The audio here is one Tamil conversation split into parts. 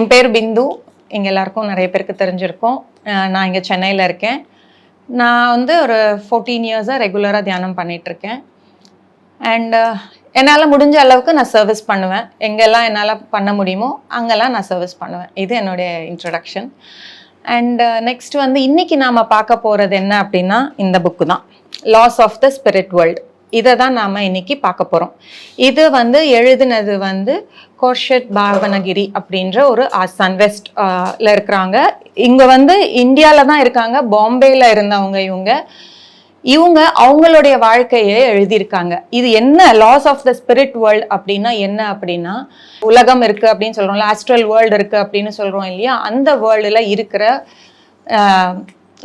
என் பேர் பிந்து. இங்கே எல்லாருக்கும் நிறைய பேருக்கு தெரிஞ்சிருக்கும். நான் இங்கே சென்னையில் இருக்கேன். நான் வந்து ஒரு ஃபோர்டீன் இயர்ஸாக ரெகுலராக தியானம் பண்ணிகிட்ருக்கேன் அண்டு என்னால் முடிஞ்ச அளவுக்கு நான் சர்வீஸ் பண்ணுவேன். எங்கெல்லாம் என்னால் பண்ண முடியுமோ அங்கெல்லாம் நான் சர்வீஸ் பண்ணுவேன். இது என்னுடைய இன்ட்ரடக்ஷன் அண்ட் நெக்ஸ்ட் வந்து இன்னைக்கு நாம் பார்க்க போகிறது என்ன அப்படின்னா இந்த புக்கு தான். Laws of the spirit world இதை தான் நாம் இன்னைக்கு பார்க்க போகிறோம் இது வந்து எழுதினது வந்து கோர்ஷட் பாவனகிரி அப்படின்ற ஒரு ஆசான் வெஸ்ட்ல இருக்கிறாங்க. இங்கே வந்து இந்தியாவில் தான் இருக்காங்க. பாம்பேயில் இருந்தவங்க இவங்க. இவங்க அவங்களுடைய வாழ்க்கையை எழுதியிருக்காங்க. இது என்ன laws of the spirit world அப்படின்னா என்ன அப்படின்னா உலகம் இருக்கு அப்படின்னு சொல்றோம்ல ஆஸ்ட்ரல் வேர்ல்டு இருக்கு அப்படின்னு சொல்றோம் இல்லையா? அந்த வேர்ல்டுல இருக்கிற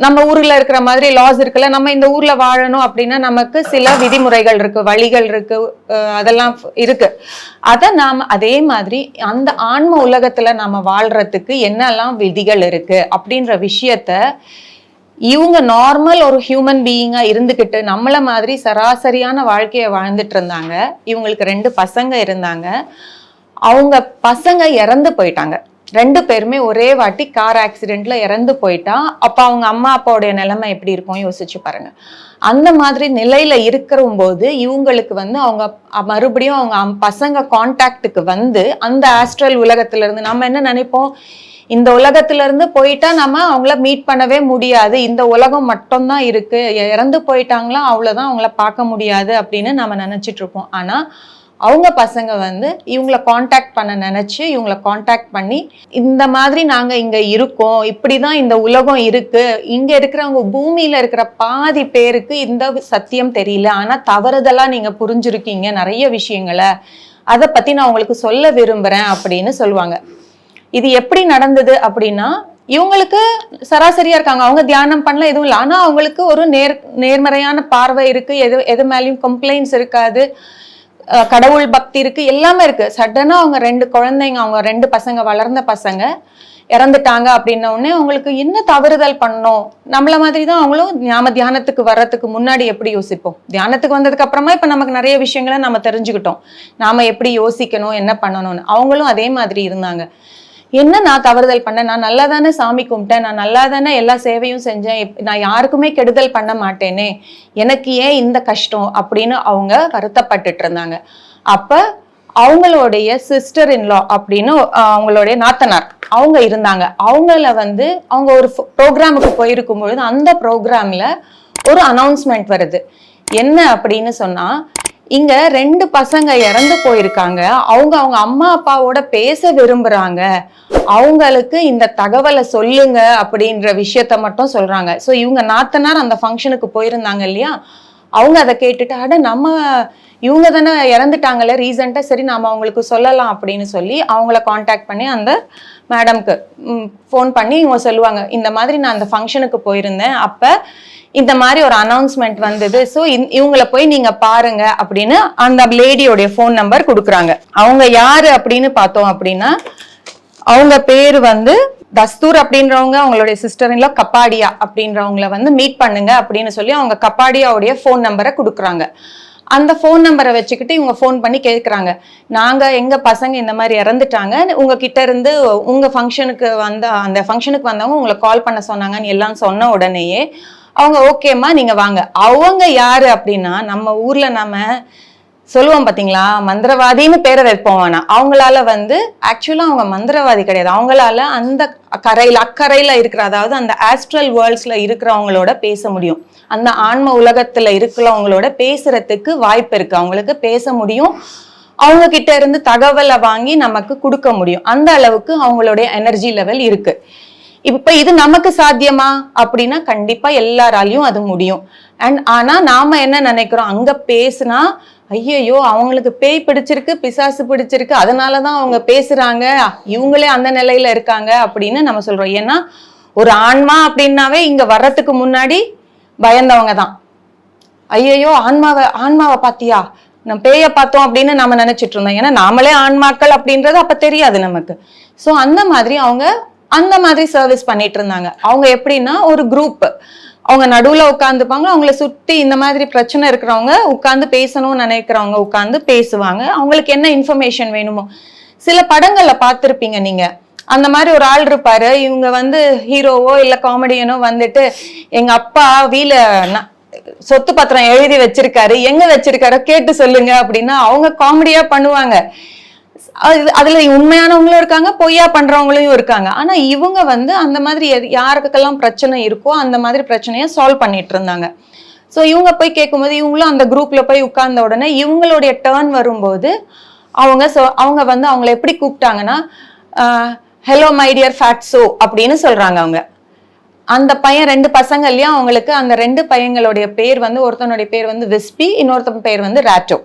நம்ம ஊர்ல இருக்கிற மாதிரி லாஸ் இருக்குல்ல நம்ம இந்த ஊர்ல வாழணும் அப்படின்னா நமக்கு சில விதிமுறைகள் இருக்கு வழிகள் இருக்கு அதெல்லாம் இருக்கு. அதை நாம அதே மாதிரி அந்த ஆன்ம உலகத்துல நாம வாழ்றதுக்கு என்னெல்லாம் விதிகள் இருக்கு அப்படின்ற விஷயத்த இவங்க நார்மல் ஒரு ஹியூமன் பீயிங்கா இருந்துக்கிட்டு நம்மள மாதிரி சராசரியான வாழ்க்கையை வாழ்ந்துட்டு இருந்தாங்க. இவங்களுக்கு ரெண்டு பசங்க இருந்தாங்க. அவங்க பசங்க இறந்து போயிட்டாங்க. ரெண்டு பேருமே ஒரே வாட்டி கார் ஆக்சிடென்ட்ல இறந்து போயிட்டா. அப்போ அவங்க அம்மா அப்பாவுடைய நிலைமை எப்படி இருக்கும் யோசிச்சு பாருங்க. அந்த மாதிரி நிலையில இருக்கிற போது இவங்களுக்கு வந்து அவங்க மறுபடியும் அவங்க அம்- பசங்க கான்டாக்டுக்கு வந்து அந்த ஆஸ்ட்ரல் உலகத்துல இருந்து நம்ம என்ன நினைப்போம்? இந்த உலகத்துல இருந்து போயிட்டா நம்ம அவங்கள மீட் பண்ணவே முடியாது. இந்த உலகம் மட்டும்தான் இருக்கு. இறந்து போயிட்டாங்களா? அவ்வளவுதான் அவங்கள பார்க்க முடியாது அப்படின்னு நம்ம நினைச்சிட்டு இருப்போம். ஆனா அவங்க பசங்க வந்து இவங்கள காண்டாக்ட் பண்ண நினச்சி இவங்கள காண்டாக்ட் பண்ணி இந்த மாதிரி நாங்கள் இங்கே இருக்கோம் இப்படி தான் இந்த உலகம் இருக்குது இங்கே இருக்கிறவங்க பூமியில் இருக்கிற பாதி பேருக்கு இந்த சத்தியம் தெரியல. ஆனால் தவறுதெல்லாம் நீங்கள் புரிஞ்சிருக்கீங்க நிறைய விஷயங்களை. அதை பற்றி நான் உங்களுக்கு சொல்ல விரும்புகிறேன் அப்படின்னு சொல்லுவாங்க. இது எப்படி நடந்தது அப்படின்னா இவங்களுக்கு சராசரியா இருக்காங்க. அவங்க தியானம் பண்ணல எதுவும் இல்லை. ஆனால் அவங்களுக்கு ஒரு நேர் நேர்மறையான பார்வை இருக்கு. எது எது மேலேயும் கம்ப்ளைண்ட்ஸ் இருக்காது. கடவுள் பக்தி இருக்கு எல்லாமே இருக்கு. சடனா அவங்க ரெண்டு குழந்தைங்க அவங்க ரெண்டு பசங்க வளர்ந்த பசங்க இறந்துட்டாங்க அப்படின்ன உடனே அவங்களுக்கு என்ன தவறுதல் பண்ணோம் நம்மள மாதிரி தான் அவங்களும் ஞாம தியானத்துக்கு வர்றதுக்கு முன்னாடி எப்படி யோசிப்போம்? தியானத்துக்கு வந்ததுக்கு அப்புறமா இப்ப நமக்கு நிறைய விஷயங்களை நம்ம தெரிஞ்சுக்கிட்டோம். நாம எப்படி யோசிக்கணும் என்ன பண்ணணும்னு. அவங்களும் அதே மாதிரி இருந்தாங்க. என்ன நான் தவறுதல் பண்ணேன்? நான் நல்லா தானே சாமி கும்பிட்டேன்? நான் நல்லா தானே எல்லா சேவையும் செஞ்சேன்? நான் யாருக்குமே கெடுதல் பண்ண மாட்டேனே? எனக்கு ஏன் இந்த கஷ்டம்? அப்படின்னு அவங்க வருத்தப்பட்டுட்டு இருந்தாங்க. அப்ப அவங்களுடைய சிஸ்டர் இன்லா அப்படின்னு அவங்களுடைய நாத்தனார் அவங்க இருந்தாங்க. அவங்கள வந்து அவங்க ஒரு ப்ரோக்ராமுக்கு போயிருக்கும் பொழுது அந்த ப்ரோக்ராம்ல ஒரு அனௌன்ஸ்மெண்ட் வருது. என்ன அப்படின்னு சொன்னா இங்க ரெண்டு பசங்க இறந்து போயிருக்காங்க. அவங்க அவங்க அம்மா அப்பாவோட பேச விரும்புறாங்க. அவங்களுக்கு இந்த தகவலை சொல்லுங்க அப்படின்ற விஷயத்த மட்டும் சொல்றாங்க. சோ இவங்க நாத்தனார் அந்த ஃபங்க்ஷனுக்கு போயிருந்தாங்க இல்லையா? அவங்க அதை கேட்டுட்டு அட நம்ம இவங்க தானே இறந்துட்டாங்கல்ல ரீசெண்டாக சரி நாம அவங்களுக்கு சொல்லலாம் அப்படின்னு சொல்லி அவங்கள காண்டாக்ட் பண்ணி அந்த மேடம்க்கு ஃபோன் பண்ணி இவங்க சொல்லுவாங்க இந்த மாதிரி நான் அந்த ஃபங்க்ஷனுக்கு போயிருந்தேன் அப்போ இந்த மாதிரி ஒரு அனௌன்ஸ்மெண்ட் வந்தது. ஸோ இவங்களை போய் நீங்க பாருங்க அப்படின்னு அந்த லேடியோடைய ஃபோன் நம்பர் கொடுக்குறாங்க. அவங்க யாரு அப்படின்னு பார்த்தோம் அப்படின்னா அவங்க பேர் வந்து தஸ்தூர் அப்படின்றவங்க அவங்களுடைய சிஸ்டர்ல கப்பாடியா அப்படின்றவங்கள வந்து மீட் பண்ணுங்க அப்படின்னு சொல்லி அவங்க கப்பாடியாவுடைய ஃபோன் நம்பரை கொடுக்குறாங்க. அந்த ஃபோன் நம்பரை வச்சுக்கிட்டு இவங்க ஃபோன் பண்ணி கேட்குறாங்க நாங்கள் எங்கள் பசங்க இந்த மாதிரி இறந்துட்டாங்க. உங்ககிட்ட இருந்து உங்கள் ஃபங்க்ஷனுக்கு வந்த அந்த ஃபங்க்ஷனுக்கு வந்தவங்க உங்களை கால் பண்ண சொன்னாங்கன்னு எல்லாம் சொன்ன உடனேயே அவங்க ஓகேம்மா நீங்கள் வாங்க. அவங்க யாரு அப்படின்னா நம்ம ஊரில் நம்ம சொல்லுவோம் பார்த்தீங்களா மந்திரவாதின்னு பேரை வைப்போம் வேணாம் அவங்களால வந்து ஆக்சுவலாக அவங்க மந்திரவாதி கிடையாது. அவங்களால அந்த கரையில் அக்கறையில் இருக்கிற அதாவது அந்த ஆஸ்ட்ரல் வேர்ல்ட்ஸில் இருக்கிறவங்களோட பேச முடியும். அந்த ஆன்ம உலகத்தில் இருக்கிறவங்களோட பேசுறதுக்கு வாய்ப்பு இருக்குது அவங்களுக்கு பேச முடியும். அவங்க கிட்ட இருந்து தகவலை வாங்கி நமக்கு கொடுக்க முடியும். அந்த அளவுக்கு அவங்களுடைய எனர்ஜி லெவல் இருக்குது இப்ப இது நமக்கு சாத்தியமா? அப்படின்னா கண்டிப்பா எல்லாராலையும் அது முடியும். அண்ட் ஆனா நாம என்ன நினைக்கிறோம்? அங்க பேசுனா ஐயையோ அவங்களுக்கு பேய் பிடிச்சிருக்கு பிசாசு பிடிச்சிருக்கு அதனாலதான் அவங்க பேசுறாங்க இவங்களே அந்த நிலையில இருக்காங்க அப்படின்னு நம்ம சொல்றோம். ஏன்னா ஒரு ஆன்மா அப்படின்னாவே இங்க வர்றதுக்கு முன்னாடி பயந்தவங்க தான். ஐயையோ ஆன்மாவை ஆன்மாவை பாத்தியா? நம்ம பேய பார்த்தோம் அப்படின்னு நம்ம நினைச்சிட்டு இருந்தோம். ஏன்னா நாமளே ஆன்மாக்கள் அப்படின்றது அப்ப தெரியாது நமக்கு. சோ அந்த மாதிரி அவங்க அந்த மாதிரி சர்வீஸ் பண்ணிட்டு இருந்தாங்க. அவங்க எப்படின்னா ஒரு குரூப் அவங்க நடுவில் உட்காந்துப்பாங்க அவங்கள சுற்றி இந்த மாதிரி பிரச்சனை இருக்கிறவங்க உட்காந்து பேசணும்னு நினைக்கிறவங்க உட்காந்து பேசுவாங்க. அவங்களுக்கு என்ன இன்ஃபர்மேஷன் வேணுமோ. சில படங்களில் பார்த்துருப்பீங்க நீங்கள் அந்த மாதிரி ஒரு ஆள் இருப்பாரு. இவங்க வந்து ஹீரோவோ இல்லை காமெடியனோ வந்துட்டு எங்கள் அப்பா வீல சொத்து பத்திரம் எழுதி வச்சிருக்காரு. எங்க வச்சிருக்காரோ கேட்டு சொல்லுங்க அப்படின்னா அவங்க காமெடியா பண்ணுவாங்க. அதுல உண்மையானவங்களும் இருக்காங்க பொய்யா பண்றவங்களையும் இருக்காங்க. ஆனா இவங்க வந்து அந்த மாதிரி யாருக்கெல்லாம் பிரச்சனை இருக்கோ அந்த மாதிரி பிரச்சனையை சால்வ் பண்ணிட்டு இருந்தாங்க. ஸோ இவங்க போய் கேட்கும்போது இவங்களும் அந்த குரூப்ல போய் உட்கார்ந்த உடனே இவங்களுடைய டேர்ன் வரும்போது அவங்க சொ அவங்க வந்து அவங்கள எப்படி கூப்பிட்டாங்கன்னா ஹலோ மைடியர் ஃபேட்ஸோ அப்படின்னு சொல்றாங்க அவங்க. அந்த பையன் ரெண்டு பசங்கள்லயும் அவங்களுக்கு அந்த ரெண்டு பையங்களுடைய பேர் வந்து ஒருத்தனுடைய பேர் வந்து விஸ்பி இன்னொருத்தன் பேர் வந்து ராட்டோ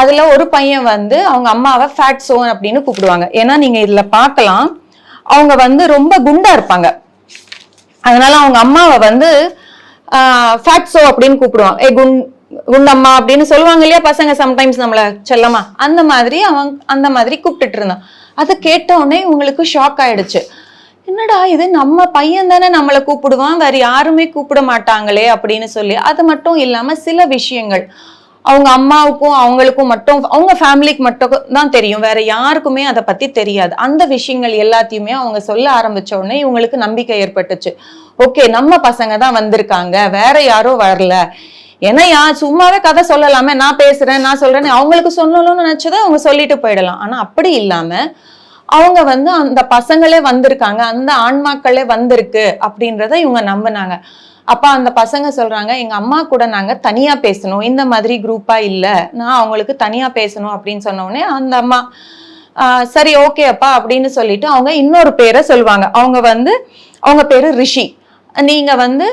அதுல ஒரு பையன் வந்து அவங்க அம்மாவை ஃபேட் சோன் அப்படின்னு கூப்பிடுவாங்க. ஏன்னா நீங்க இதுல பார்க்கலாம். அவங்க வந்து ரொம்ப குண்டா இருப்பாங்க. அதனால அவங்க அம்மாவை வந்து ஃபேட் சோ அப்படின்னு கூப்பிடுவாங்க. ஏ குண் குண்டம்மா அப்படின்னு சொல்லுவாங்க இல்லையா பசங்க சம்டைம்ஸ் நம்மள? செல்லமா அந்த மாதிரி அவன் அந்த மாதிரி கூப்பிட்டுட்டு இருந்தான். அதை கேட்ட உடனே இவங்களுக்கு ஷாக் ஆயிடுச்சு. என்னடா இது? நம்ம பையன் தானே நம்மளை கூப்பிடுவான். வேற யாருமே கூப்பிட மாட்டாங்களே அப்படின்னு சொல்லி. அது மட்டும் இல்லாம சில விஷயங்கள். அவங்க அம்மாவுக்கும் அவங்களுக்கும் மட்டும் அவங்க ஃபேமிலிக்கு மட்டும் தான் தெரியும். வேற யாருக்குமே அதை பத்தி தெரியாது. அந்த விஷயங்கள் எல்லாத்தையுமே அவங்க சொல்ல ஆரம்பிச்ச உடனே இவங்களுக்கு நம்பிக்கை ஏற்பட்டுச்சு. ஓகே நம்ம பசங்க தான் வந்திருக்காங்க. வேற யாரும் வரல. ஏன்னா யா சும்மாவே கதை சொல்லலாமே. நான் பேசுறேன் நான் சொல்றேன்னு அவங்களுக்கு சொல்லணும்னு நினைச்சதை அவங்க சொல்லிட்டு போயிடலாம். ஆனா அப்படி இல்லாம அவங்க வந்து அந்த பசங்களே வந்திருக்காங்க. அந்த ஆன்மாக்களே வந்திருக்கு அப்படின்றத இவங்க நம்பினாங்க. அப்போ அந்த பசங்க சொல்றாங்க எங்க அம்மா கூட நாங்க தனியா பேசணும். இந்த மாதிரி குரூப்பா இல்ல. நான் அவங்களுக்கு தனியா பேசணும் அப்படின்னு சொன்னோடனே அந்த அம்மா சரி ஓகே அப்பா அப்படின்னு சொல்லிட்டு அவங்க இன்னொரு பேரை சொல்லுவாங்க. அவங்க வந்து அவங்க பேரு ரிஷி. நீங்க வந்து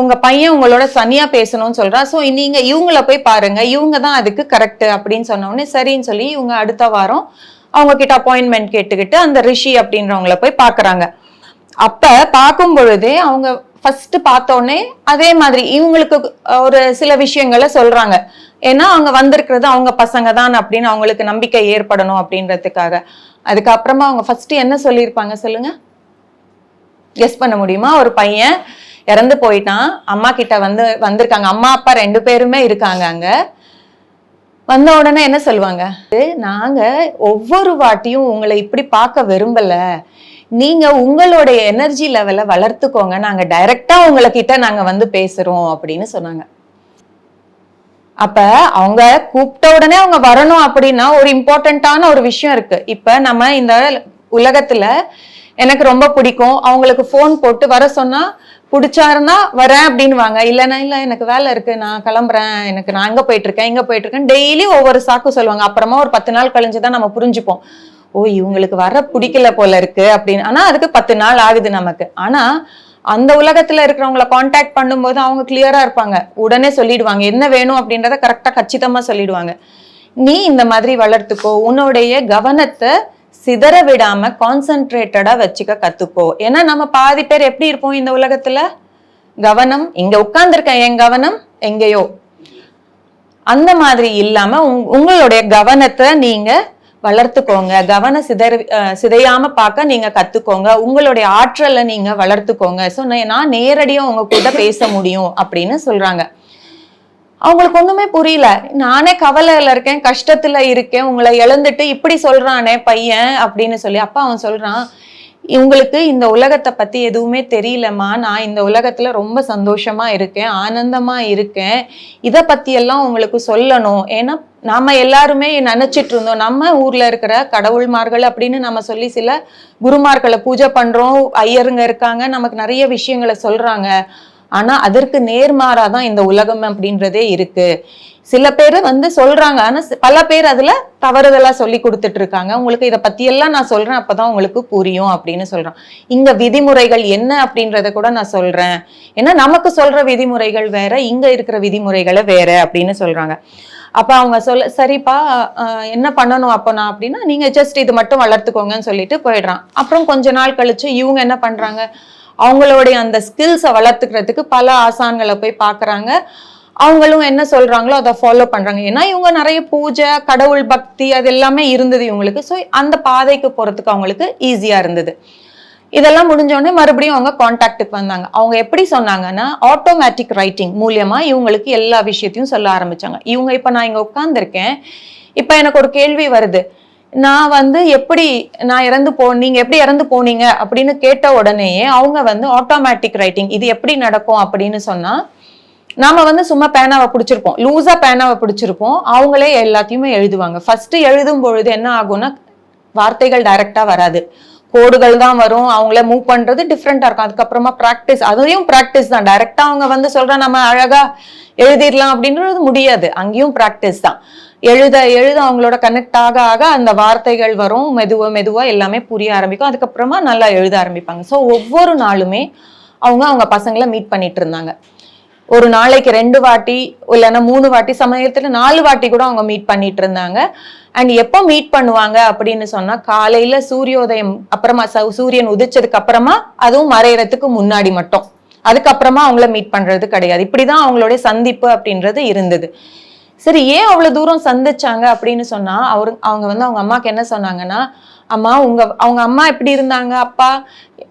உங்க பையன் உங்களோட தனியா பேசணும்னு சொல்றா. ஸோ நீங்க இவங்கள போய் பாருங்க. இவங்க தான் அதுக்கு கரெக்ட் அப்படின்னு சொன்னோடனே சரின்னு சொல்லி இவங்க அடுத்த வாரம் அவங்க கிட்ட அப்பாயின்மெண்ட் கேட்டுக்கிட்டு அந்த ரிஷி அப்படின்றவங்கள போய் பாக்குறாங்க. அப்ப பார்க்கும் பொழுதே அவங்க ஃபர்ஸ்ட் பார்த்தோன்னே அதே மாதிரி இவங்களுக்கு ஒரு சில விஷயங்களை சொல்றாங்க. ஏன்னா அவங்க வந்திருக்கிறது அவங்க பசங்க தான் அப்படின்னு அவங்களுக்கு நம்பிக்கை ஏற்படணும் அப்படின்றதுக்காக. அதுக்கப்புறமா அவங்க ஃபர்ஸ்ட் என்ன சொல்லியிருப்பாங்க சொல்லுங்க? கெஸ் பண்ண முடியுமா? ஒரு பையன் இறந்து போயிட்டான். அம்மா கிட்ட வந்து வந்திருக்காங்க. அம்மா அப்பா ரெண்டு பேருமே இருக்காங்க அங்க. வந்த உடனே என்ன சொல்லுவாங்க? நாங்க ஒவ்வொரு வாட்டியும் உங்களை இப்படி பார்க்க விரும்பல. நீங்க உங்களுடைய எனர்ஜி லெவலை வளர்த்துக்கோங்க. நாங்க டைரக்டா உங்ககிட்ட நாங்க வந்து பேசுறோம் அப்படின்னு சொன்னாங்க. அப்ப அவங்க கூப்பிட்ட உடனே அவங்க வரணும் அப்படின்னா ஒரு இம்பார்ட்டண்ட்டான ஒரு விஷயம் இருக்கு. இப்ப நம்ம இந்த உலகத்துல எனக்கு ரொம்ப பிடிக்கும். அவங்களுக்கு ஃபோன் போட்டு வர சொன்னா பிடிச்சாருன்னா வரேன் அப்படின்னுவாங்க. இல்லைன்னா இல்லை எனக்கு வேலை இருக்கு. நான் கிளம்புறேன். எனக்கு நான் அங்கே போயிட்டு இருக்கேன்? இங்க போயிட்டு இருக்கேன். டெய்லி ஒவ்வொரு சாக்கு சொல்லுவாங்க. அப்புறமா ஒரு பத்து நாள் கழிஞ்சுதான் நம்ம புரிஞ்சுப்போம். ஓ இவங்களுக்கு வர பிடிக்கல போல இருக்கு அப்படின்னு. ஆனா அதுக்கு பத்து நாள் ஆகுது நமக்கு. ஆனா அந்த உலகத்துல இருக்கிறவங்கள காண்டாக்ட் பண்ணும்போது அவங்க கிளியரா இருப்பாங்க. உடனே சொல்லிடுவாங்க என்ன வேணும்? அப்படின்றத கரெக்டா கச்சிதமா சொல்லிடுவாங்க. நீ இந்த மாதிரி வளர்த்துக்கோ. உன்னுடைய கவனத்தை சிதற விடாம கான்சென்ட்ரேட்டடா வச்சுக்க கத்துக்கோ. ஏன்னா நம்ம பாதி பேர் எப்படி இருப்போம் இந்த உலகத்துல? கவனம் இங்க உட்கார்ந்துருக்கேன் என் கவனம் எங்கேயோ. அந்த மாதிரி இல்லாம உங்- உங்களுடைய கவனத்தை நீங்க வளர்த்துக்கோங்க. கவன சிதற சிதையாம பார்க்க நீங்க கத்துக்கோங்க. உங்களுடைய ஆற்றலை நீங்க வளர்த்துக்கோங்க. ஸோ நான் நேரடியாக உங்க கூட பேச முடியும் அப்படின்னு சொல்றாங்க. அவங்களுக்கு ஒண்ணுமே புரியல. நானே கவலையில இருக்கேன் கஷ்டத்துல இருக்கேன் உங்களை இழந்துட்டு இப்படி சொல்றானே பையன் அப்படின்னு சொல்லி அப்பா அவன் சொல்றான் உங்களுக்கு இந்த உலகத்தை பத்தி எதுவுமே தெரியலம்மா. நான் இந்த உலகத்துல ரொம்ப சந்தோஷமா இருக்கேன் ஆனந்தமா இருக்கேன். இதை பத்தி எல்லாம் உங்களுக்கு சொல்லணும். ஏன்னா நாம எல்லாருமே நினைச்சிட்டு இருந்தோம் நம்ம ஊர்ல இருக்கிற கடவுள்மார்கள் அப்படின்னு நம்ம சொல்லி சில குருமார்களை பூஜை பண்றோம். ஐயருங்க இருக்காங்க. நமக்கு நிறைய விஷயங்களை சொல்றாங்க. ஆனா அதற்கு நேர்மாறா தான் இந்த உலகம் அப்படின்றதே இருக்கு. சில பேர் வந்து சொல்றாங்க. ஆனா பல பேர் அதுல தவறுதலா சொல்லி கொடுத்துட்டு இருக்காங்க உங்களுக்கு இதை பத்தி எல்லாம் நான் சொல்றேன். அப்பதான் உங்களுக்கு புரியும் அப்படின்னு சொல்றான். இங்க விதிமுறைகள் என்ன அப்படின்றத கூட நான் சொல்றேன். ஏன்னா நமக்கு சொல்ற விதிமுறைகள் வேற இங்க இருக்கிற விதிமுறைகளை வேற அப்படின்னு சொல்றாங்க. அப்போ அவங்க சொல்ல சரிப்பா என்ன பண்ணணும் அப்போ நான் அப்படின்னா நீங்கள் ஜஸ்ட் இது மட்டும் வளர்த்துக்கோங்கன்னு சொல்லிட்டு போயிடுறான். அப்புறம் கொஞ்ச நாள் கழிச்சு இவங்க என்ன பண்ணுறாங்க அவங்களுடைய அந்த ஸ்கில்ஸை வளர்த்துக்கிறதுக்கு பல ஆசான்களை போய் பார்க்குறாங்க அவங்களும் என்ன சொல்றாங்களோ அதை ஃபாலோ பண்றாங்க. ஏன்னா இவங்க நிறைய பூஜை கடவுள் பக்தி அது எல்லாமே இருந்தது இவங்களுக்கு. ஸோ அந்த பாதைக்கு போறதுக்கு அவங்களுக்கு ஈஸியா இருந்தது. இதெல்லாம் முடிஞ்சோடனே மறுபடியும் அவங்க காண்டாக்டுக்கு வந்தாங்க. அவங்க எப்படி சொன்னாங்கன்னா ஆட்டோமேட்டிக் ரைட்டிங் மூலியமா இவங்களுக்கு எல்லா விஷயத்தையும் சொல்ல ஆரம்பிச்சாங்க. இவங்க இப்ப நான் இங்க உட்காந்துருக்கேன் இப்ப எனக்கு ஒரு கேள்வி வருது. நான் வந்து எப்படி நான் இறந்து போ நீங்க எப்படி இறந்து போனீங்க அப்படின்னு கேட்ட உடனேயே அவங்க வந்து ஆட்டோமேட்டிக் ரைட்டிங் இது எப்படி நடக்கும் அப்படின்னு சொன்னா நாம வந்து சும்மா பேனாவை பிடிச்சிருப்போம். லூஸா பேனாவை பிடிச்சிருப்போம். அவங்களே எல்லாத்தையுமே எழுதுவாங்க. ஃபர்ஸ்ட் எழுதும் பொழுது என்ன ஆகும்னா வார்த்தைகள் டைரக்டா வராது. கோடுகள் தான் வரும். அவங்கள மூவ் பண்றது டிஃப்ரெண்டா இருக்கும். அதுக்கப்புறமா ப்ராக்டிஸ் அதையும் ப்ராக்டிஸ் தான். டைரக்டா அவங்க வந்து சொல்ற நம்ம அழகா எழுதிடலாம் அப்படின்றது முடியாது. அங்கேயும் ப்ராக்டிஸ் தான். எழுத எழுத அவங்களோட கனெக்ட் ஆக ஆக அந்த வார்த்தைகள் வரும். மெதுவா மெதுவா எல்லாமே புரிய ஆரம்பிக்கும். அதுக்கப்புறமா நல்லா எழுத ஆரம்பிப்பாங்க. ஸோ ஒவ்வொரு நாளுமே அவங்க அவங்க பசங்களை மீட் பண்ணிட்டு இருந்தாங்க. ஒரு நாளைக்கு ரெண்டு வாட்டி இல்லைன்னா மூணு வாட்டி சமயத்துல நாலு வாட்டி கூட அவங்க மீட் பண்ணிட்டு இருந்தாங்க. அண்ட் எப்போ மீட் பண்ணுவாங்க அப்படின்னு சொன்னா காலையில சூரியோதயம் அப்புறமா சூரியன் உதிச்சதுக்கு அப்புறமா அதுவும் மறையறதுக்கு முன்னாடி மட்டும். அதுக்கப்புறமா அவங்கள மீட் பண்றது கிடையாது. இப்படிதான் அவங்களுடைய சந்திப்பு அப்படின்றது இருந்தது. சரி ஏன் அவ்வளோ தூரம் சந்திச்சாங்க அப்படின்னு சொன்னா அவரு அவங்க வந்து அவங்க அம்மாவுக்கு என்ன சொன்னாங்கன்னா அம்மா உங்க அவங்க அம்மா எப்படி இருந்தாங்க அப்பா?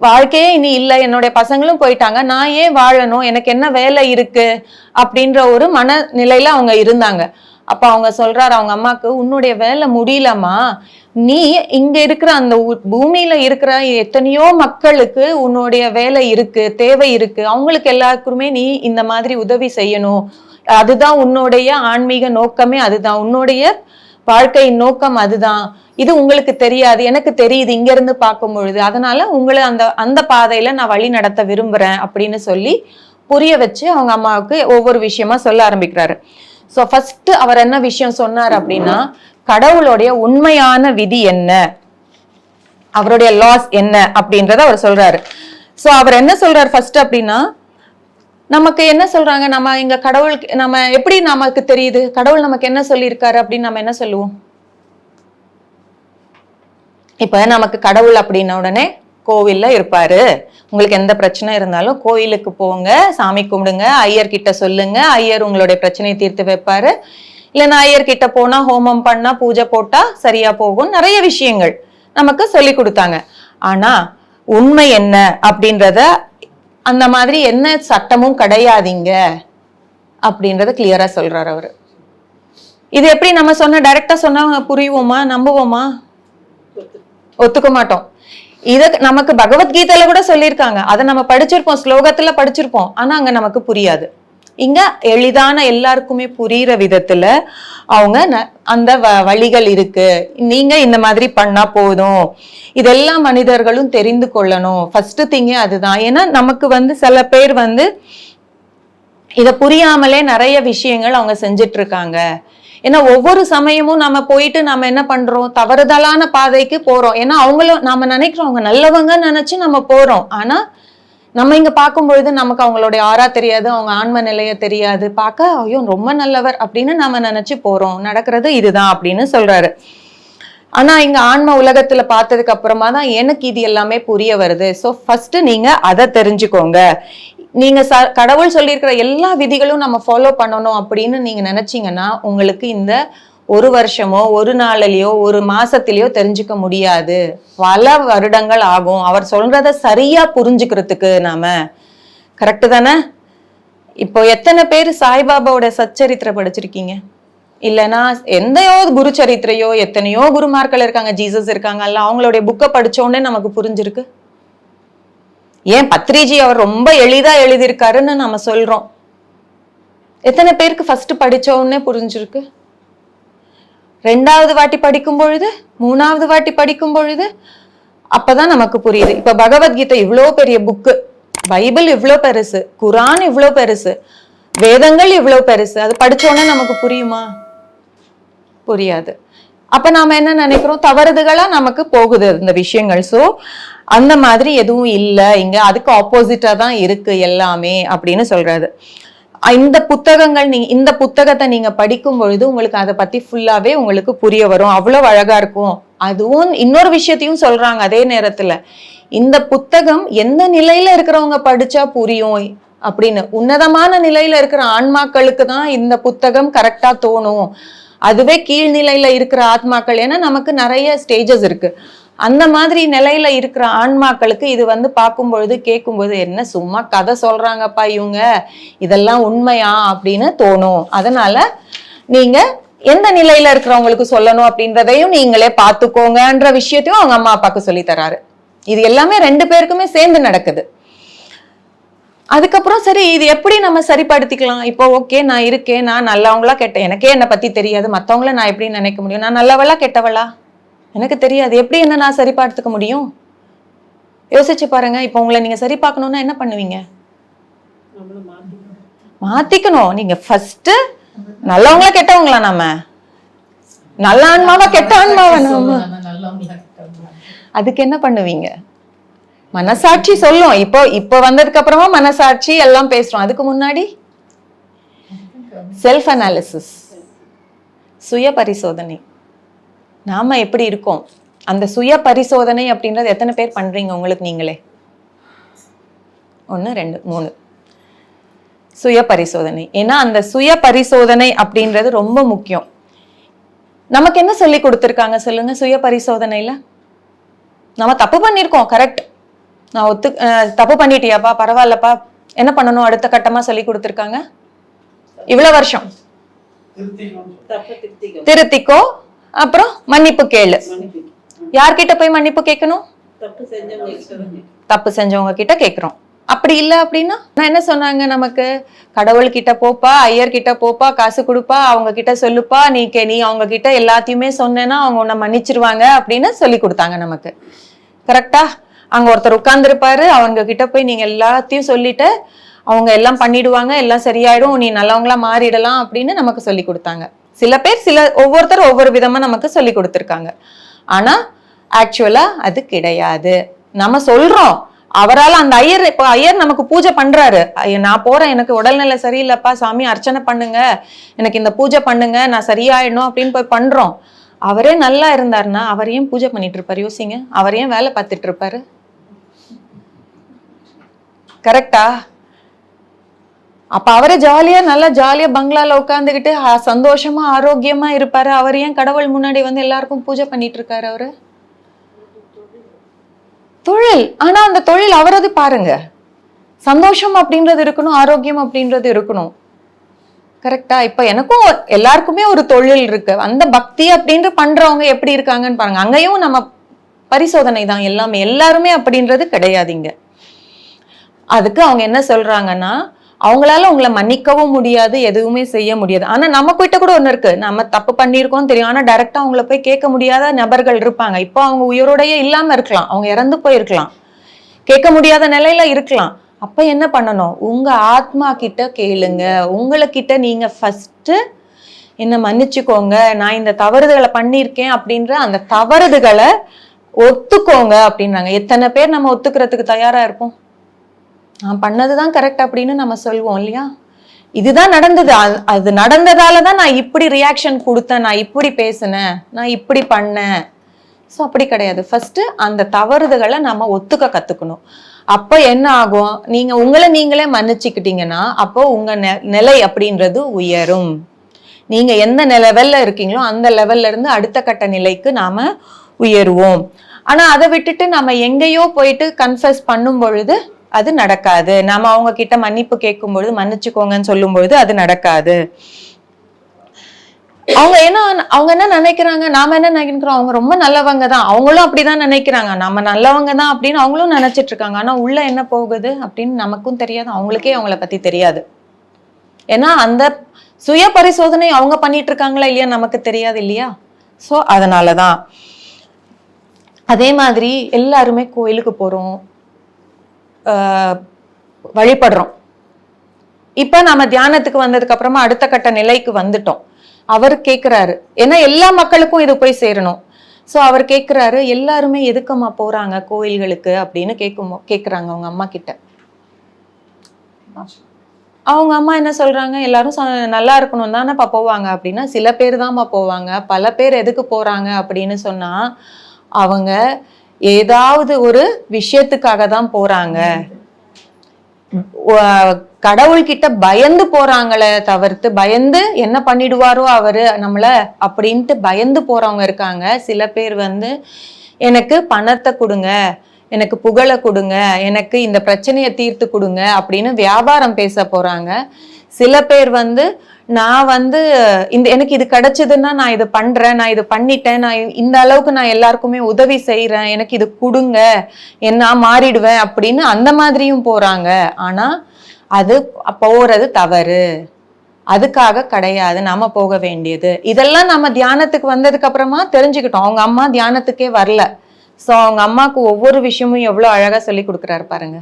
வாழ்க்கையே இனி இல்லை என்னுடைய பசங்களும் போயிட்டாங்க நான் ஏன் வாழணும் எனக்கு என்ன வேலை இருக்கு அப்படின்ற ஒரு மனநிலையில அவங்க இருந்தாங்க. அப்ப அவங்க சொல்றாரு அவங்க அம்மாக்கு உன்னுடைய வேலை முடியலம்மா. நீ இங்க இருக்கிற அந்த பூமியில இருக்கிற எத்தனையோ மக்களுக்கு உன்னுடைய வேலை இருக்கு தேவை இருக்கு. அவங்களுக்கு எல்லாருக்குமே நீ இந்த மாதிரி உதவி செய்யணும். அதுதான் உன்னுடைய ஆன்மீக நோக்கமே அதுதான் உன்னுடைய வாழ்க்கையின் நோக்கம் அதுதான். இது உங்களுக்கு தெரியாது எனக்கு தெரியுது இங்க இருந்து பார்க்கும் பொழுது அதனால உங்களை அந்த அந்த பாதையில நான் வழி நடத்த விரும்புறேன் அப்படின்னு சொல்லி புரிய வச்சு அவங்க அம்மாவுக்கு ஒவ்வொரு விஷயமா சொல்ல ஆரம்பிக்கிறாரு. ஸோ ஃபர்ஸ்ட் அவர் என்ன விஷயம் சொன்னார் அப்படின்னா கடவுளுடைய உண்மையான விதி என்ன? அவருடைய லாஸ் என்ன அப்படின்றத அவர் சொல்றாரு. ஸோ அவர் என்ன சொல்றாரு ஃபர்ஸ்ட் அப்படின்னா நமக்கு என்ன சொல்றாங்க? நம்ம இங்க கடவுளுக்கு நம்ம எப்படி நமக்கு தெரியுது? கடவுள் நமக்கு என்ன சொல்லியிருக்காரு அப்படின்னு நம்ம என்ன சொல்லுவோம்? இப்ப நமக்கு கடவுள் அப்படின்ன உடனே கோவில்ல இருப்பாரு. உங்களுக்கு எந்த பிரச்சனை இருந்தாலும் கோயிலுக்கு போங்க சாமி கும்பிடுங்க ஐயர் கிட்ட சொல்லுங்க ஐயர் உங்களுடைய பிரச்சனையை தீர்த்து வைப்பாரு. இல்லைன்னா ஐயர் கிட்ட போனா ஹோமம் பண்ணா பூஜை போட்டா சரியா போகும். நிறைய விஷயங்கள் நமக்கு சொல்லி கொடுத்தாங்க. ஆனா உண்மை என்ன அப்படின்றத அந்த மாதிரி என்ன சட்டமும் கிடையாதீங்க அப்படின்றத கிளியரா சொல்றாரு அவரு. இது எப்படி நம்ம சொன்ன டைரக்டா சொன்னா புரியுவோமா நம்புவோமா? ஒத்துக்க மாட்டோம். இத நமக்கு பகவத்கீதையில கூட சொல்லியிருக்காங்க. அதை நம்ம படிச்சிருப்போம் ஸ்லோகத்துல படிச்சிருப்போம். ஆனா அங்க நமக்கு புரியாது. இங்க எளிதான எல்லாருக்குமே புரியுற விதத்துல அவங்க அந்த வ- வழிகள் இருக்கு. நீங்க இந்த மாதிரி பண்ணா போதும். இதெல்லாம் மனிதர்களும் தெரிந்து கொள்ளணும். ஃபர்ஸ்ட் திங்கே அதுதான். ஏன்னா நமக்கு வந்து சில பேர் வந்து இத புரியாமலே நிறைய விஷயங்கள் அவங்க செஞ்சிட்டு இருக்காங்க ஏன்னா ஒவ்வொரு சமயமும் நம்ம போயிட்டு நம்ம என்ன பண்றோம்? தவறுதலான பாதைக்கு போறோம். ஏன்னா அவங்களும் நாம நினைக்கிறோம் அவங்க நல்லவங்க நினைச்சு நம்ம போறோம். ஆனா நம்ம இங்க பார்க்கும் பொழுது நமக்கு அவங்களுடைய ஆறா தெரியாது அவங்க ஆன்ம நிலைய தெரியாது. பார்க்க ஐயோ ரொம்ப நல்லவர் அப்படின்னு நம்ம நினைச்சு போறோம். நடக்கிறது இதுதான் அப்படின்னு சொல்றாரு. ஆனா இங்க ஆன்ம உலகத்துல பார்த்ததுக்கு அப்புறமா தான் எனக்கு இது எல்லாமே புரிய வருது. ஸோ ஃபர்ஸ்ட் நீங்க அதை தெரிஞ்சுக்கோங்க. நீங்க ச கடவுள் சொல்லியிருக்கிற எல்லா விதிகளும் நம்ம ஃபாலோ பண்ணணும் அப்படின்னு நீங்க நினைச்சீங்கன்னா உங்களுக்கு இந்த ஒரு வருஷமோ ஒரு நாளிலேயோ ஒரு மாசத்திலேயோ தெரிஞ்சுக்க முடியாது. பல வருடங்கள் ஆகும். அவர் சொல்றத சரியா புரிஞ்சுக்கிறதுக்கு நாம. கரெக்டு தானே? இப்போ எத்தனை பேர் சாய்பாபாவோட சச்சரித்திரம் படிச்சிருக்கீங்க? இல்லைன்னா எந்தையோ குரு சரித்திரையோ எத்தனையோ குருமார்கள் இருக்காங்க ஜீசஸ் இருக்காங்கல்ல அவங்களுடைய புக்கை படிச்ச நமக்கு புரிஞ்சிருக்கு. ஏன் பத்ரிஜி அவர் ரொம்ப எளிதா எழுதியிருக்காருன்னு நம்ம சொல்றோம். எத்தனை பேருக்கு ஃபர்ஸ்ட் படிச்ச புரிஞ்சிருக்கு? ரெண்டாவது வாட்டி படிக்கும் பொழுது மூணாவது வாட்டி படிக்கும் பொழுது அப்பதான் நமக்கு புரியுது. இப்ப பகவத்கீதை இவ்வளோ பெரிய புக்கு பைபிள் இவ்வளோ பெருசு குரான் இவ்வளோ பெருசு வேதங்கள் இவ்வளவு பெருசு அது படிச்சோன்னே நமக்கு புரியுமா? புரியாது. அப்ப நாம என்ன நினைக்கிறோம்? தவறுதுகளா நமக்கு போகுது இந்த விஷயங்கள். சோ அந்த மாதிரி எதுவும் இல்லை. இங்க அதுக்கு ஆப்போசிட்டா தான் இருக்கு எல்லாமே அப்படின்னு சொல்றாரு. இந்த புத்தகங்கள் நீங்க இந்த புத்தகத்தை நீங்க படிக்கும் பொழுது உங்களுக்கு அதை பத்தி ஃபுல்லாவே உங்களுக்கு புரிய வரும். அவ்வளவு அழகா இருக்கும். அதுவும் இன்னொரு விஷயத்தையும் சொல்றாங்க அதே நேரத்துல. இந்த புத்தகம் எந்த நிலையில இருக்கிறவங்க படிச்சா புரியும் அப்படின்னு. உன்னதமான நிலையில இருக்கிற ஆன்மாக்களுக்கு தான் இந்த புத்தகம் கரெக்டா தோணும். அதுவே கீழ்நிலையில இருக்கிற ஆத்மாக்கள். ஏன்னா நமக்கு நிறைய ஸ்டேஜஸ் இருக்கு. அந்த மாதிரி நிலையில இருக்கிற ஆன்மாக்களுக்கு இது வந்து பார்க்கும் பொழுது கேட்கும் பொழுது என்ன சும்மா கதை சொல்றாங்கப்பா இவங்க. இதெல்லாம் உண்மையா அப்படின்னு தோணும். அதனால நீங்க எந்த நிலையில இருக்கிறவங்களுக்கு சொல்லணும் அப்படின்றதையும் நீங்களே பார்த்துக்கோங்கன்ற விஷயத்தையும் அவங்க அம்மா அப்பாவுக்கு சொல்லி தராரு. இது எல்லாமே ரெண்டு பேருக்குமே சேர்ந்து நடக்குது. அதுக்கப்புறம் சரி இது எப்படி நம்ம சரிப்படுத்திக்கலாம்? இப்போ ஓகே நான் இருக்கேன் நான் நல்லவங்களா கெட்டேன் எனக்கே என்னை பத்தி தெரியாது. மற்றவங்கள நான் எப்படி நினைக்க முடியும்? நான் நல்லவளா கெட்டவளா? எனக்கு தெரியாது. எப்படி என்ன நான் சரிபார்த்துக்க முடியும்? யோசிச்சு பாருங்க. இப்போ உங்களை நீங்க சரி பார்க்கணும்னா என்ன பண்ணுவீங்க? மாத்திக்கணும். நீங்க ஃபர்ஸ்ட் நல்லவங்களா கெட்டவங்களா நாம? நல்ல ஆன்மாவா கெட்ட ஆன்மாவா நாம? அதுக்கு என்ன பண்ணுவீங்க? மனசாட்சி சொல்லும். இப்போ இப்போ வந்ததுக்கு அப்புறமா மனசாட்சி எல்லாம் பேசுறோம். அதுக்கு முன்னாடி செல்ஃப் அனாலிசிஸ் சுய பரிசோதனை. நாம எப்படி இருக்கோம்? அந்த சுய பரிசோதனை அப்படின்றது எத்தனை பேர் பண்றீங்க உங்களுக்கு நீங்களே? ஒன்று ரெண்டு மூணு. சுய பரிசோதனை. ஏன்னா அந்த சுய பரிசோதனை அப்படின்றது ரொம்ப முக்கியம். நமக்கு என்ன சொல்லி கொடுத்துருக்காங்க சொல்லுங்க சுய பரிசோதனையில? நம்ம தப்பு பண்ணியிருக்கோம் கரெக்ட் நான் ஒத்து தப்பு பண்ணிட்டியாப்பா பரவாயில்லப்பா. என்ன பண்ணணும்? அடுத்த கட்டமா சொல்லி கொடுத்துருக்காங்க? இவ்வளவு வருஷம். திருத்திக்கோ அப்புறம் மன்னிப்பு கேளு. யார்கிட்ட போய் மன்னிப்பு கேட்கணும்? தப்பு செஞ்சவங்க கிட்ட கேக்குறோம் அப்படி இல்ல அப்படின்னா நான் என்ன சொன்னாங்க நமக்கு? கடவுள் கிட்ட போப்பா ஐயர் கிட்ட போப்பா காசு கொடுப்பா அவங்க கிட்ட சொல்லுப்பா நீ கே நீ அவங்க கிட்ட எல்லாத்தையுமே சொன்னேன்னா அவங்க உன்னை மன்னிச்சிருவாங்க அப்படின்னு சொல்லி கொடுத்தாங்க நமக்கு. கரெக்டா அங்க ஒருத்தர் உட்கார்ந்துருப்பாரு அவங்க கிட்ட போய் நீங்க எல்லாத்தையும் சொல்லிட்டு அவங்க எல்லாம் பண்ணிடுவாங்க எல்லாம் சரியாயிடும் நீ நல்லவங்களா மாறிடலாம் அப்படின்னு நமக்கு சொல்லி கொடுத்தாங்க. சில பேர் சில ஒவ்வொருத்தர் ஒவ்வொரு விதமா நமக்கு சொல்லி கொடுத்துருக்காங்க. ஆனா ஆக்சுவலா அது கிடையாது. நம்ம சொல்றோம். அவரால் அந்த ஐயர் இப்போ ஐயர் நமக்கு பூஜை பண்றாரு. ஐய, நான் போறேன். எனக்கு உடல்நிலை சரியில்லைப்பா. சாமி அர்ச்சனை பண்ணுங்க. எனக்கு இந்த பூஜை பண்ணுங்க. நான் சரியாயிடணும் அப்படின்னு போய் பண்றோம். அவரே நல்லா இருந்தாருன்னா அவர் ஏன் பூஜை பண்ணிட்டு இருப்பாரு? யோசிங்க. அவர் ஏன் வேலை பார்த்துட்டு இருப்பாரு? கரெக்டா அப்ப அவரை ஜாலியா நல்லா ஜாலியா பங்களால உட்காந்துக்கிட்டு சந்தோஷமா ஆரோக்கியமா இருப்பாரு. அவர் ஏன் கடவுள் முன்னாடி வந்து எல்லாருக்கும் பூஜை பண்ணிட்டு இருக்காரு அவரு? தொழில். ஆனா அந்த தொழில் அவரது பாருங்க. சந்தோஷம் அப்படின்றது இருக்கணும் ஆரோக்கியம் அப்படின்றது இருக்கணும். கரெக்டா இப்ப எனக்கும் எல்லாருக்குமே ஒரு தொழில் இருக்கு. அந்த பக்தி அப்படின்ற பண்றவங்க எப்படி இருக்காங்கன்னு பாருங்க. அங்கேயும் நம்ம பரிசோதனை தான் எல்லாமே. எல்லாருமே அப்படின்றது கிடையாதுங்க அதுக்கு அவங்க என்ன சொல்றாங்கன்னா அவங்களால உங்களை மன்னிக்கவும் முடியாது எதுவுமே செய்ய முடியாது. ஆனா நம்ம கிட்ட கூட ஒண்ணு இருக்கு. நம்ம தப்பு பண்ணியிருக்கோம் தெரியும். ஆனா டைரக்டா அவங்கள போய் கேட்க முடியாத நபர்கள் இருப்பாங்க. இப்போ அவங்க உயிரோடையே இல்லாம இருக்கலாம். அவங்க இறந்து போயிருக்கலாம். கேட்க முடியாத நிலையில இருக்கலாம். அப்ப என்ன பண்ணணும்? உங்க ஆத்மா கிட்ட கேளுங்க. உங்களுக்கிட்ட நீங்க ஃபர்ஸ்ட் என்ன மன்னிச்சுக்கோங்க. நான் இந்த தவறுதலை பண்ணியிருக்கேன் அப்படின்ற அந்த தவறுதுகளை ஒத்துக்கோங்க அப்படின்றாங்க. எத்தனை பேர் நம்ம ஒத்துக்கிறதுக்கு தயாரா இருப்போம்? நான் பண்ணதுதான் கரெக்ட் அப்படின்னு நம்ம சொல்லுவோம் இல்லையா? இதுதான் நடந்தது. அது- அது நடந்ததால தான் நான் இப்படி ரியாக்ஷன் கொடுத்தேன் நான் இப்படி பேசினேன் நான் இப்படி பண்ணேன். ஸோ அப்படி கிடையாது. ஃபஸ்ட்டு அந்த தவறுதுகளை நம்ம ஒத்துக்க கற்றுக்கணும் அப்போ என்ன ஆகும்? நீங்கள் உங்களை நீங்களே மன்னிச்சுக்கிட்டீங்கன்னா அப்போ உங்கள் நெ- நிலை அப்படின்றது உயரும். நீங்கள் எந்த லெவலில் இருக்கீங்களோ அந்த லெவல்ல இருந்து அடுத்த கட்ட நிலைக்கு நாம் உயருவோம். ஆனால் அதை விட்டுட்டு நம்ம எங்கேயோ போயிட்டு கன்ஃபஸ் பண்ணும் பொழுது அது நடக்காது. நாம அவங்க கிட்ட மன்னிப்பு கேட்கும் பொழுது மன்னிச்சுக்கோங்கன்னு சொல்லும் பொழுது அது நடக்காது. அவங்க என்ன அவங்க என்ன நினைக்கிறாங்க? நாம என்ன நினைக்கிறோம்? அவங்க ரொம்ப நல்லவங்க தான். அவங்களும் அப்படிதான் நினைக்கிறாங்க. நம்ம நல்லவங்க தான் அப்படின்னு அவங்களும் நினைச்சிட்டு இருக்காங்க. ஆனா உள்ள என்ன போகுது அப்படின்னு நமக்கும் தெரியாது. அவங்களுக்கே அவங்கள பத்தி தெரியாது. ஏன்னா அந்த சுய பரிசோதனை அவங்க பண்ணிட்டு இருக்காங்களா இல்லையா? நமக்கு தெரியாது இல்லையா? சோ அதனாலதான். அதே மாதிரி எல்லாருமே கோயிலுக்கு போறோம். வழிபடுறோம். இப்ப நம்ம தியானத்துக்கு வந்ததுக்கு அப்புறமா அடுத்த கட்ட நிலைக்கு வந்துட்டோம். அவர் கேக்குறாரு. ஏன்னா எல்லா மக்களுக்கும் இது போய் சேரணும். சோ அவர் கேக்குறாரு எல்லாருமே எதுக்கம்மா போறாங்க கோயில்களுக்கு அப்படின்னு கேட்கும் கேக்குறாங்க அவங்க அம்மா கிட்ட. அவங்க அம்மா என்ன சொல்றாங்க? எல்லாரும் நல்லா இருக்கணும் தானேப்பா போவாங்க அப்படின்னா சில பேர் தான்ப்பா போவாங்க. பல பேர் எதுக்கு போறாங்க அப்படின்னு சொன்னா அவங்க ஏதாவது ஒரு விஷயத்துக்காக தான் போறாங்க கடவுள்கிட்ட பயந்து போறாங்களே தவிர்த்து பயந்து என்ன பண்ணிடுவாரோ அவரு நம்மள அப்படின்ட்டு பயந்து போறவங்க இருக்காங்க. சில பேர் வந்து எனக்கு பணத்தை கொடுங்க எனக்கு புகழை கொடுங்க எனக்கு இந்த பிரச்சனையை தீர்த்து கொடுங்க அப்படின்னு வியாபாரம் பேச போறாங்க. சில பேர் வந்து நான் வந்து இந்த எனக்கு இது கிடைச்சதுன்னா நான் இது பண்றேன் நான் இது பண்ணிட்டேன் நான் இந்த அளவுக்கு நான் எல்லாருக்குமே உதவி செய்யறேன் எனக்கு இது கொடுங்க என்ன நான் மாறிடுவேன் அப்படின்னு அந்த மாதிரியும் போறாங்க. ஆனா அது போறது தவறு. அதுக்காக கிடையாது. நாம போக வேண்டியது. இதெல்லாம் நம்ம தியானத்துக்கு வந்ததுக்கு அப்புறமா தெரிஞ்சுக்கிட்டோம். அவங்க அம்மா தியானத்துக்கே வரல. சோ அவங்க அம்மாக்கு ஒவ்வொரு விஷயமும் எவ்வளவு அழகா சொல்லி கொடுக்குறாரு பாருங்க.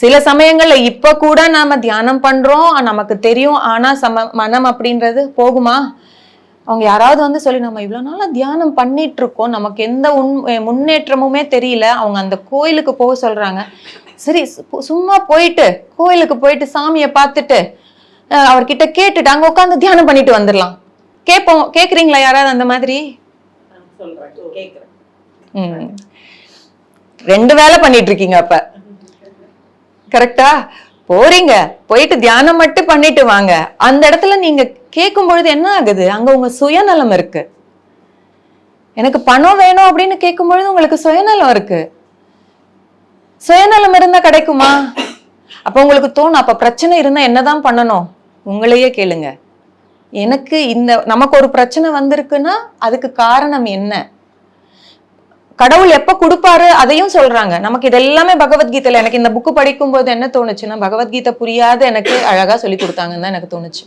சில சமயங்கள்ல இப்ப கூட நாம தியானம் பண்றோம் நமக்கு தெரியும் ஆனா சம மனம் அப்படின்றது போகுமா? அவங்க யாராவது வந்து சொல்லி நம்ம இவ்வளவு நாளா தியானம் பண்ணிட்டு இருக்கோம் நமக்கு எந்த உன் முன்னேற்றமுமே தெரியல. அவங்க அந்த கோயிலுக்கு போக சொல்றாங்க. சரி சும்மா போயிட்டு கோயிலுக்கு போயிட்டு சாமியை பார்த்துட்டு அவர்கிட்ட கேட்டுட்டு அங்க உட்காந்து தியானம் பண்ணிட்டு வந்துடலாம். கேட்போம் கேக்குறீங்களா யாராவது அந்த மாதிரி. ரெண்டு வேலை பண்ணிட்டு இருக்கீங்க அப்ப. கரெக்டா போறீங்க. போயிட்டு தியானம் மட்டும் பண்ணிட்டு வாங்க. அந்த இடத்துல நீங்க கேட்கும் பொழுது என்ன ஆகுது? அங்க உங்க சுயநலம் இருக்கு. எனக்கு பணம் வேணும் அப்படின்னு கேட்கும் பொழுது உங்களுக்கு சுயநலம் இருக்கு. சுயநலம் இருந்தா கிடைக்குமா? அப்ப உங்களுக்கு தோணும் அப்ப பிரச்சனை இருந்தா என்னதான் பண்ணணும்? உங்களையே கேளுங்க. எனக்கு இந்த நமக்கு ஒரு பிரச்சனை வந்திருக்குன்னா அதுக்கு காரணம் என்ன? கடவுள் எப்ப கொடுப்பாரு அதையும் சொல்றாங்க. நமக்கு இது எல்லாமே பகவத்கீதையில எனக்கு இந்த புக்கு படிக்கும்போது என்ன தோணுச்சுன்னா பகவத்கீதை புரியாத எனக்கு அழகா சொல்லி கொடுத்தாங்கன்னு தான் எனக்கு தோணுச்சு.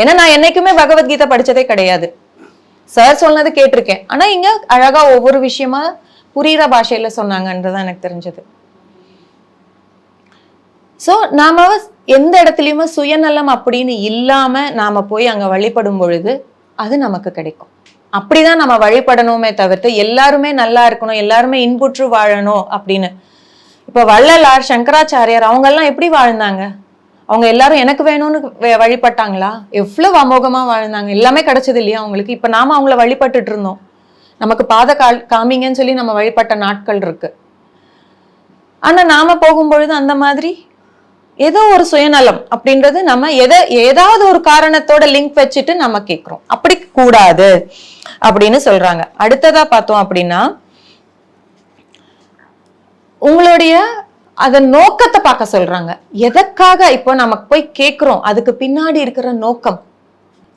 ஏன்னா நான் என்னைக்குமே பகவத்கீதை படிச்சதே கிடையாது. சார் சொன்னது கேட்டிருக்கேன். ஆனா இங்க அழகா ஒவ்வொரு விஷயமா புரியுற பாஷையில சொன்னாங்கன்றதான் எனக்கு தெரிஞ்சது. சோ நாம எந்த இடத்துலயுமே சுயநலம் அப்படின்னு இல்லாம நாம போய் அங்க வழிபடும் பொழுது அது நமக்கு கிடைக்கும். அப்படிதான் நம்ம வழிபடணுமே தவிர்த்து எல்லாருமே நல்லா இருக்கணும் எல்லாருமே இன்புற்று வாழணும் அப்படின்னு. இப்போ வள்ளலார் சங்கராச்சாரியார் அவங்கெல்லாம் எப்படி வாழ்ந்தாங்க? அவங்க எல்லாரும் எனக்கு வேணும்னு வழிபட்டாங்களா? எவ்வளவு அமோகமா வாழ்ந்தாங்க. எல்லாமே கிடைச்சது இல்லையா அவங்களுக்கு? இப்ப நாம அவங்கள வழிபட்டுட்டு இருந்தோம். நமக்கு பாத கால் காமிங்கன்னு சொல்லி நம்ம வழிபட்ட நாட்கள் இருக்கு. ஆனா நாம போகும்பொழுது அந்த மாதிரி ஏதோ ஒரு சுயநலம் அப்படின்றது நம்ம எதை ஏதாவது ஒரு காரணத்தோட லிங்க் வச்சுட்டு நம்ம கேட்கிறோம் அப்படி கூடாது அப்படின்னு சொல்றாங்க. அடுத்ததா பார்த்தோம் அப்படின்னா உங்களுடைய அதன் நோக்கத்தை பார்க்க சொல்றாங்க. எதற்காக இப்போ நமக்கு போய் கேட்கிறோம் அதுக்கு பின்னாடி இருக்கிற நோக்கம்.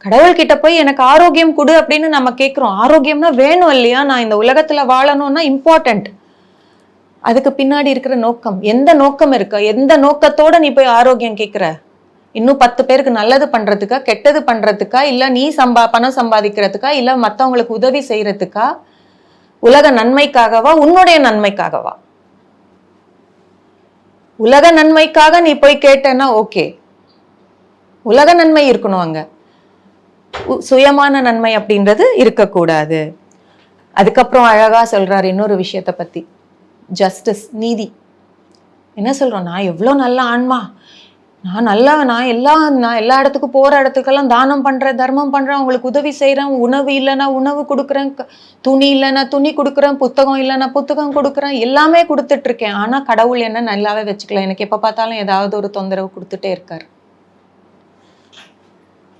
கடவுள் கிட்ட போய் எனக்கு ஆரோக்கியம் கொடு அப்படின்னு நம்ம கேட்கிறோம் ஆரோக்கியம்னா வேணும் இல்லையா? நான் இந்த உலகத்துல வாழணும்னா இம்பார்ட்டன்ட் அதுக்கு பின்னாடி இருக்கிற நோக்கம். எந்த நோக்கம் இருக்கு? எந்த நோக்கத்தோட நீ போய் ஆரோக்கியம் கேட்குற இன்னும் பத்து பேருக்கு நல்லது பண்றதுக்கா கெட்டது பண்றதுக்கா இல்ல நீ சம்பா பணம் சம்பாதிக்கிறதுக்கா இல்ல மத்தவங்களுக்கு உதவி செய்யறதுக்கா? உலக நன்மைக்காகவா உன்னுடைய நன்மைக்காகவா? உலக நன்மைக்காக நீ போய் கேட்டேன்னா ஓகே. உலக நன்மை இருக்கணும் அங்க. சுயமான நன்மை அப்படின்றது இருக்கக்கூடாது. அதுக்கப்புறம் அழகா சொல்றாரு இன்னொரு விஷயத்த பத்தி. ஜஸ்டிஸ் நீதி. என்ன சொல்கிறோம் நான் எவ்வளோ நல்ல ஆன்மா. நான் நல்லா நான் எல்லா நான் எல்லா இடத்துக்கும் போகிற இடத்துக்கெல்லாம் தானம் பண்ணுறேன் தர்மம் பண்ணுறேன் அவங்களுக்கு உதவி செய்கிறேன் உணவு இல்லைன்னா உணவு கொடுக்குறேன் துணி இல்லைன்னா துணி கொடுக்குறேன் புத்தகம் இல்லைன்னா புத்தகம் கொடுக்குறேன் எல்லாமே கொடுத்துட்ருக்கேன். ஆனால் கடவுள் என்ன நல்லாவே வச்சுக்கல. எனக்கு எப்போ பார்த்தாலும் ஏதாவது ஒரு தொந்தரவு கொடுத்துட்டே இருக்கார்.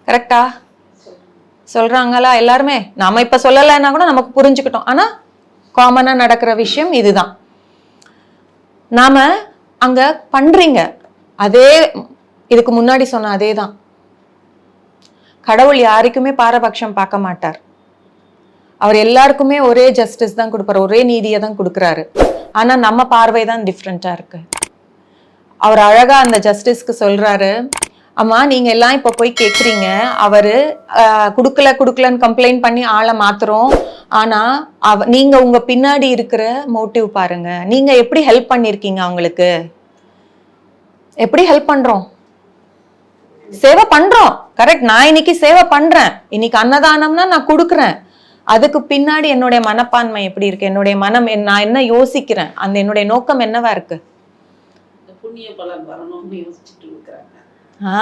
கரெக்டா சொல்கிறாங்களா எல்லாருமே? நம்ம இப்போ சொல்லலைன்னா கூட நமக்கு புரிஞ்சுக்கிட்டோம். ஆனால் காமனாக நடக்கிற விஷயம் இதுதான். நாம அங்க பண்றீங்க. அதே இதுக்கு முன்னாடி சொன்ன அதே தான் கடவுள் யாருக்குமே பாரபட்சம் பார்க்க மாட்டார். அவர் எல்லாருக்குமே ஒரே ஜஸ்டிஸ் தான் கொடுப்பாரு ஒரே நீதியை தான் கொடுக்குறாரு. ஆனா நம்ம பார்வை தான் டிஃப்ரெண்டா இருக்கு. அவர் அழகா அந்த ஜஸ்டிஸ்க்கு சொல்றாரு அம்மா நீங்க எல்லாம் இப்போ போய் கேக்குறீங்க. அவரு கொடுக்கல குடுக்கல கம்ப்ளைண்ட் பண்ணி ஆளை மாத்துறோம். ஆனா அவ நீங்க உங்க பின்னாடி இருக்கிற மோட்டிவ் பாருங்க. நீங்க எப்படி ஹெல்ப் பண்ணிருக்கீங்க அவங்களுக்கு? எப்படி ஹெல்ப் பண்றோம்? சேவை பண்றோம். கரெக்ட் நான் இன்னைக்கு சேவை பண்றேன். இன்னைக்கு அன்னதானம்னா நான் கொடுக்குறேன். அதுக்கு பின்னாடி என்னுடைய மனப்பான்மை எப்படி இருக்கு? என்னுடைய மனம் நான் என்ன யோசிக்கிறேன்? அந்த என்னுடைய நோக்கம் என்னவா இருக்கு? இந்த புண்ணிய பலன் வரணும்னு யோசிச்சுட்டு இருக்கிறாங்க. ஆ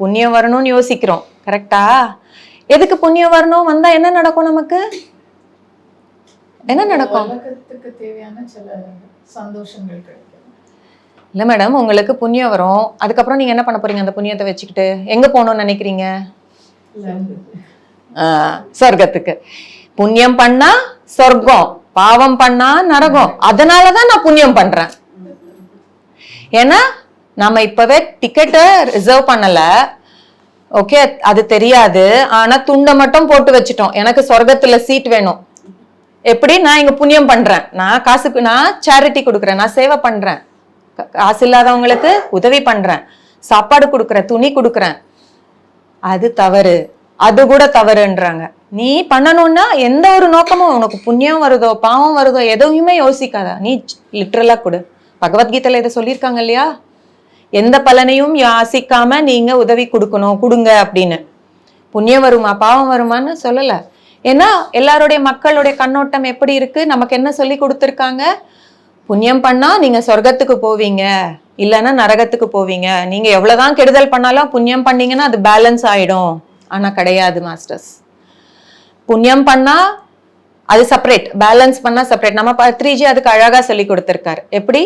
புண்ணியம் வரணும்னு யோசிக்கிறோம். கரெக்டா எதுக்கு புண்ணியம் வரணும்? வந்தா என்ன நடக்கும் நமக்கு? என்ன நடக்கும்? தேவையான சில சந்தோஷங்கள் கிடைக்கும். இல்ல மேடம் உங்களுக்கு புண்ணியம் வரும். அதுக்கப்புறம் நீங்க என்ன பண்ண போறீங்க அந்த புண்ணியத்தை வச்சுக்கிட்டு? எங்க போகணும்னு நினைக்கிறீங்க? சொர்க்கத்துக்கு. புண்ணியம் பண்ணா சொர்க்கம் பாவம் பண்ணா நரகம். அதனாலதான் நான் புண்ணியம் பண்றேன். ஏன்னா நாம இப்பவே டிக்கெட்டை ரிசர்வ் பண்ணல. ஓகே அது தெரியாது. ஆனா துண்டை மட்டும் போட்டு வச்சுட்டோம். எனக்கு சொர்க்கத்துல சீட் வேணும். எப்படி நான் இங்க புண்ணியம் பண்றேன்? நான் காசுக்கு நான் சேரிட்டி கொடுக்குறேன் நான் சேவை பண்றேன். காசு இல்லாதவங்களுக்கு உதவி பண்றேன். சாப்பாடு கொடுக்குறேன் துணி கொடுக்குறேன். அது தவறு. அது கூட தவறுன்றாங்க. நீ பண்ணணும்னா எந்த ஒரு நோக்கமும் உனக்கு புண்ணியம் வருதோ பாவம் வருதோ எதையுமே யோசிக்காத. நீ லிட்ரலா கொடு. பகவத்கீதையில இதை சொல்லியிருக்காங்க இல்லையா? எந்த பலனையும் யாசிக்காம நீங்க உதவி கொடுக்கணும் கொடுங்க அப்படின்னு. புண்ணியம் வருமா பாவம் வருமான்னு சொல்லலை. ஏன்னா எல்லாருடைய மக்களுடைய கண்ணோட்டம் எப்படி இருக்கு? நமக்கு என்ன சொல்லி கொடுத்துருக்காங்க? புண்ணியம் பண்ணா நீங்க சொர்க்கத்துக்கு போவீங்க. இல்லைன்னா நரகத்துக்கு போவீங்க. நீங்க எவ்வளவுதான் கெடுதல் பண்ணாலும் புண்ணியம் பண்ணீங்கன்னா அது பேலன்ஸ் ஆயிடும். ஆனா கிடையாது மாஸ்டர்ஸ். புண்ணியம் பண்ணா அது செப்பரேட். பேலன்ஸ் பண்ணா செப்பரேட். நம்ம பத்ரிஜி அதுக்கு அழகா சொல்லி கொடுத்துருக்காரு. எப்படி?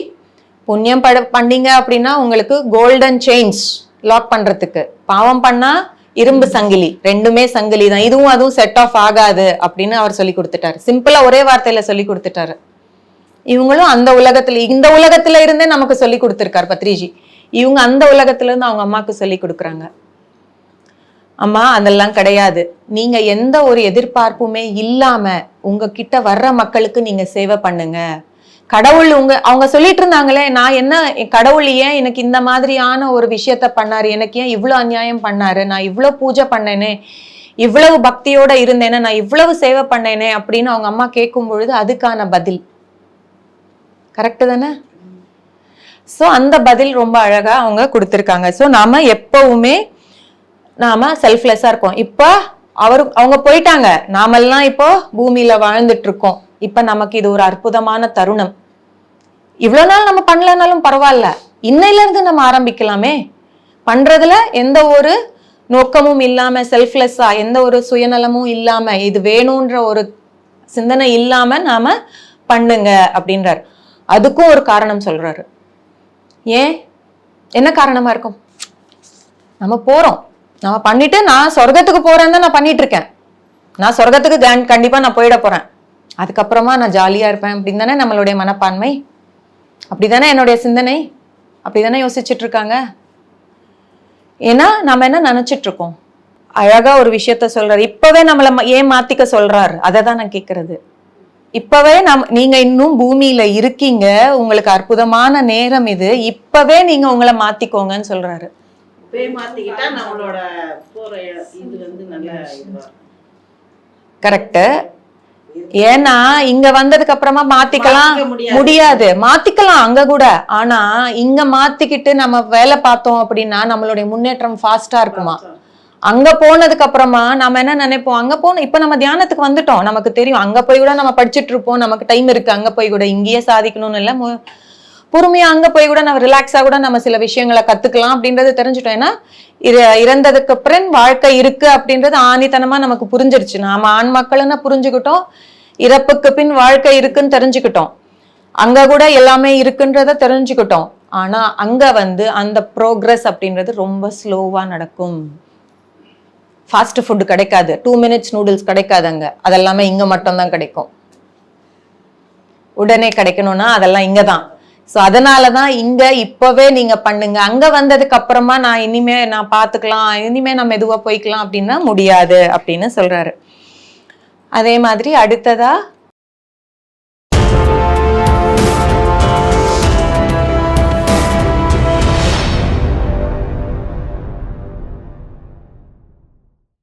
புண்ணியம் ப பண்ணீங்க அப்படின்னா உங்களுக்கு கோல்டன் செயின்ஸ் லாக் பண்றதுக்கு. பாவம் பண்ணா இரும்பு சங்கிலி. ரெண்டுமே சங்கிலி தான். இதுவும் அதுவும் செட் ஆஃப் ஆகாது அப்படின்னு அவர் சொல்லி கொடுத்துட்டாரு. சிம்பிளா ஒரே வார்த்தையில சொல்லி கொடுத்துட்டாரு. இவங்களும் அந்த உலகத்துல இந்த உலகத்துல இருந்தே நமக்கு சொல்லி கொடுத்துருக்காரு பத்ரிஜி. இவங்க அந்த உலகத்துல இருந்து அவங்க அம்மாக்கு சொல்லி கொடுக்குறாங்க. அம்மா அதெல்லாம் கிடையாது. நீங்க எந்த ஒரு எதிர்பார்ப்புமே இல்லாம உங்ககிட்ட வர்ற மக்களுக்கு நீங்க சேவை பண்ணுங்க. கடவுள் உங்க அவங்க சொல்லிட்டு இருந்தாங்களே நான் என்ன கடவுள் ஏன் எனக்கு இந்த மாதிரியான ஒரு விஷயத்த பண்ணாரு? எனக்கு ஏன் இவ்வளவு அநியாயம் பண்ணாரு? நான் இவ்வளவு பூஜை பண்ணேனே இவ்வளவு பக்தியோட இருந்தேனே நான் இவ்வளவு சேவை பண்ணேனே அப்படின்னு அவங்க அம்மா கேட்கும் பொழுது அதுக்கான பதில். கரெக்டு தானே? ஸோ அந்த பதில் ரொம்ப அழகா அவங்க கொடுத்துருக்காங்க. ஸோ நாம எப்பவுமே நாம செல்ஃப்லெஸ்ஸா இருக்கோம். இப்போ அவர் அவங்க போயிட்டாங்க. நாமெல்லாம் இப்போ பூமியில வாழ்ந்துட்டு இருக்கோம். இப்போ நமக்கு இது ஒரு அற்புதமான தருணம். இவ்வளவு நாள் நம்ம பண்ணலனாலும் பரவாயில்ல. இன்னையில இருந்து நம்ம ஆரம்பிக்கலாமே. பண்றதுல எந்த ஒரு நோக்கமும் இல்லாம செல்ஃப்லெஸ்ஸா எந்த ஒரு சுயநலமும் இல்லாம இது வேணும்ன்ற ஒரு சிந்தனை இல்லாம நாம பண்ணுங்க அப்படின்றார். அதுக்கும் ஒரு காரணம் சொல்றாரு. ஏன்? என்ன காரணமா இருக்கும்? நம்ம போறோம். நம்ம பண்ணிட்டு நான் சொர்க்கத்துக்கு போறேன்னு தான் நான் பண்ணிட்டு இருக்கேன். நான் சொர்க்கத்துக்கு கண்டிப்பாக கண்டிப்பா நான் போயிட போறேன். அதுக்கப்புறமா நான் ஜாலியா இருப்பேன். அப்படின்னு தானே நம்மளுடைய மனப்பான்மை? அப்படிதானே என்னுடைய சிந்தனை? அப்படிதானே யோசிச்சுட்டு இருக்காங்க ஏன்னா நம்ம என்ன நினைச்சிட்டு இருக்கோம் அழகா ஒரு விஷயத்த சொல்றாரு. இப்பவே நம்மள ஏன் மாத்திக்க சொல்றாரு? அதை தான் நான் கேக்குறது. இப்பவே நம் நீங்க இன்னும் பூமியில இருக்கீங்க. உங்களுக்கு அற்புதமான நேரம் இது. இப்பவே நீங்க உங்களை நல்ல இதுவா கரெக்ட் ஏன்னா இங்க வந்ததுக்கு அப்புறமா மாத்திக்கலாம். மாத்திக்க முடியாது. மாத்திக்கலாம் அங்க கூட. ஆனா இங்க மாத்திக்கிட்டு நம்ம வேலை பார்த்தோம் அப்படின்னா நம்மளுடைய முன்னேற்றம் ஃபாஸ்டா இருக்குமா? அங்க போனதுக்கு அப்புறமா நம்ம என்ன நினைப்போம்? அங்க போன இப்ப நம்ம தியானத்துக்கு வந்துட்டோம். நமக்கு தெரியும். அங்க போய் கூட நம்ம படிச்சிட்டு இருப்போம். நமக்கு டைம் இருக்கு. அங்க போய் கூட. இங்கேயே சாதிக்கணும்னு இல்ல. பொறுமையா அங்க போய் கூட நம்ம ரிலாக்ஸா கூட நம்ம சில விஷயங்களை கத்துக்கலாம் அப்படின்றது தெரிஞ்சுட்டோம். ஏன்னா இற- இறந்ததுக்கு அப்புறம் வாழ்க்கை இருக்கு அப்படின்றது ஆணித்தனமா நமக்கு புரிஞ்சிருச்சு. நாம ஆண் மக்கள்னு புரிஞ்சுக்கிட்டோம். இறப்புக்கு பின் வாழ்க்கை இருக்குன்னு தெரிஞ்சுக்கிட்டோம். அங்க கூட எல்லாமே இருக்குன்றத தெரிஞ்சுக்கிட்டோம். ஆனா அங்க வந்து அந்த ப்ரோக்ரஸ் அப்படின்றது ரொம்ப ஸ்லோவா நடக்கும். ஃபாஸ்ட் ஃபுட் கிடைக்காது. டூ மினிட்ஸ் நூடுல்ஸ் கிடைக்காது அங்க. அதெல்லாமே இங்க மட்டும்தான் கிடைக்கும். உடனே கிடைக்கணும்னா அதெல்லாம் இங்கே தான் ஸோ அதனால தான் இங்க இப்பவே நீங்க பண்ணுங்க. அங்க வந்ததுக்கு அப்புறமா நான் இனிமே நான் பார்த்துக்கலாம் இனிமே நம்ம மெதுவாக போய்க்கலாம் அப்படின்னா முடியாது அப்படின்னு சொல்றாரு. அதே மாதிரி அடுத்ததா